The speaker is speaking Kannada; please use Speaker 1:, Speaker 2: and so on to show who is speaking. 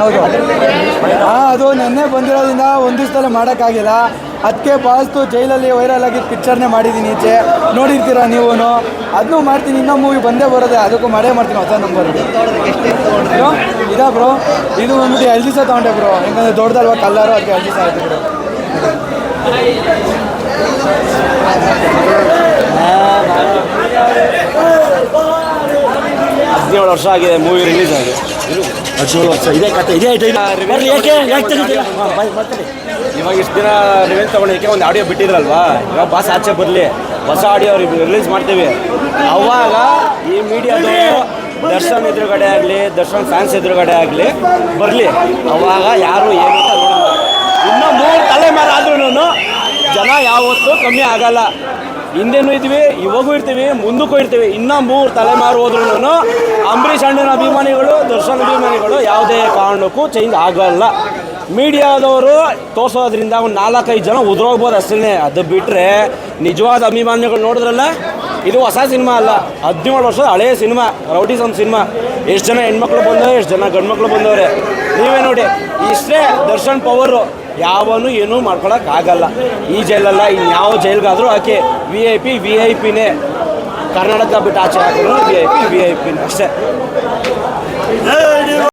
Speaker 1: ಹೌದು. ಹಾಂ ಅದು ನೆನ್ನೆ ಬಂದಿರೋದ್ರಿಂದ ಒಂದು ಸಲ ಮಾಡೋಕ್ಕಾಗಿಲ್ಲ. ಅದಕ್ಕೆ ಪಾಸ್ತು ಜೈಲಲ್ಲಿ ವೈರಲ್ ಆಗಿದ್ದ ಪಿಕ್ಚರ್ನೇ ಮಾಡಿದ್ದೀನಿ ಈಚೆ. ನೋಡಿರ್ತೀರಾ ನೀವು ಅದನ್ನೂ ಮಾಡ್ತೀನಿ, ಇನ್ನೂ ಮೂವಿ ಬಂದೇ ಬರೋದೆ. ಅದಕ್ಕೂ ಮಾಡೇ ಮಾಡ್ತೀನಿ ಹೊಸ ನಂಬರ್ ಇದ ಬ್ರೋ, ಇದು ಬಂದ್ಬಿಟ್ಟು ಎರಡು ದಿವಸ ತೊಗೊಂಡೆ ಬ್ರೋ. ಯಾಕಂದರೆ ದೊಡ್ಡದಲ್ವ ಕಲ್ಲರು ಅದಕ್ಕೆ ಎರಡು ದಿವಸ ಆಯಿತು ಬ್ರೋ.
Speaker 2: ಹದಿನೇಳು ವರ್ಷ ಆಗಿದೆ ಮೂವಿ ರಿಲೀಸ್ ಆಗಿ. ಇವಾಗ ಇಷ್ಟು ದಿನ ರಿಲೀಸ್ ತಗೊಂಡಿದ್ದಕ್ಕೆ ಒಂದು ಆಡಿಯೋ ಬಿಟ್ಟಿದ್ರಲ್ವಾ? ಇವಾಗ ಬಾಸ್ ಆಚೆ ಬರಲಿ. ಹೊಸ ಆಡಿಯೋ ರಿಲೀಸ್ ಮಾಡ್ತೀವಿ. ಅವಾಗ ಈ ಮೀಡಿಯಾದವರು ದರ್ಶನ್ ಎದುರುಗಡೆ ಆಗಲಿ, ದರ್ಶನ್ ಫ್ಯಾನ್ಸ್ ಎದುರುಗಡೆ ಆಗಲಿ, ಬರಲಿ. ಅವಾಗ ಯಾರು ಏನು ಇನ್ನೂ ಮೂರು ತಲೆಮಾರು ಆದ್ರೂ ಜನ ಯಾವತ್ತೂ ಕಮ್ಮಿ ಆಗಲ್ಲ. ಹಿಂದೆನೂ ಇದ್ವಿ? ಇವಾಗೂ ಇರ್ತೀವಿ, ಮುಂದಕ್ಕೂ ಇರ್ತೀವಿ. ಇನ್ನೂ ಮೂರು ತಲೆಮಾರು ಹೋದ್ರೂ ಅಂಬರೀಷ್ ಅಣ್ಣನ ಅಭಿಮಾನಿಗಳು, ದರ್ಶನ್ ಅಭಿಮಾನಿಗಳು ಯಾವುದೇ ಕಾರಣಕ್ಕೂ ಚೇಂಜ್ ಆಗಲ್ಲ. ಮೀಡಿಯಾದವರು ತೋರಿಸೋದ್ರಿಂದ ಒಂದು ನಾಲ್ಕೈದು ಜನ ಉದುರೋಗ್ಬೋದು ಅಷ್ಟೇ ಅದು ಬಿಟ್ಟರೆ ನಿಜವಾದ ಅಭಿಮಾನಿಗಳು ನೋಡಿದ್ರಲ್ಲ, ಇದು ಹೊಸ ಸಿನಿಮಾ ಅಲ್ಲ. ಹದಿನೇಳು ವರ್ಷದ ಹಳೆಯ ಸಿನಿಮಾ ರೌಡಿಸಮ್ ಸಿನಿಮಾ. ಎಷ್ಟು ಜನ ಹೆಣ್ಮಕ್ಳು ಬಂದವ್ರೆ, ಎಷ್ಟು ಜನ ಗಂಡ್ಮಕ್ಳು ಬಂದವ್ರೆ. ನೀವೇ ನೋಡಿ, ಇಷ್ಟೇ ದರ್ಶನ್ ಪವರು ಯಾವನು ಏನೂ ಮಾಡ್ಕೊಳಕ್ಕಾಗಲ್ಲ. ಈ ಜೈಲಲ್ಲ ಇನ್ಯಾವ ಜೈಲ್ಗಾದರೂ ಆಕೆ V I P V I ಪಿನೇ Karnataka ಬಿಟ್ಟು ಆಚೆ ಹಾಕಿದ್ರು V I P V I ಪಿನೇ ಅಷ್ಟೇ.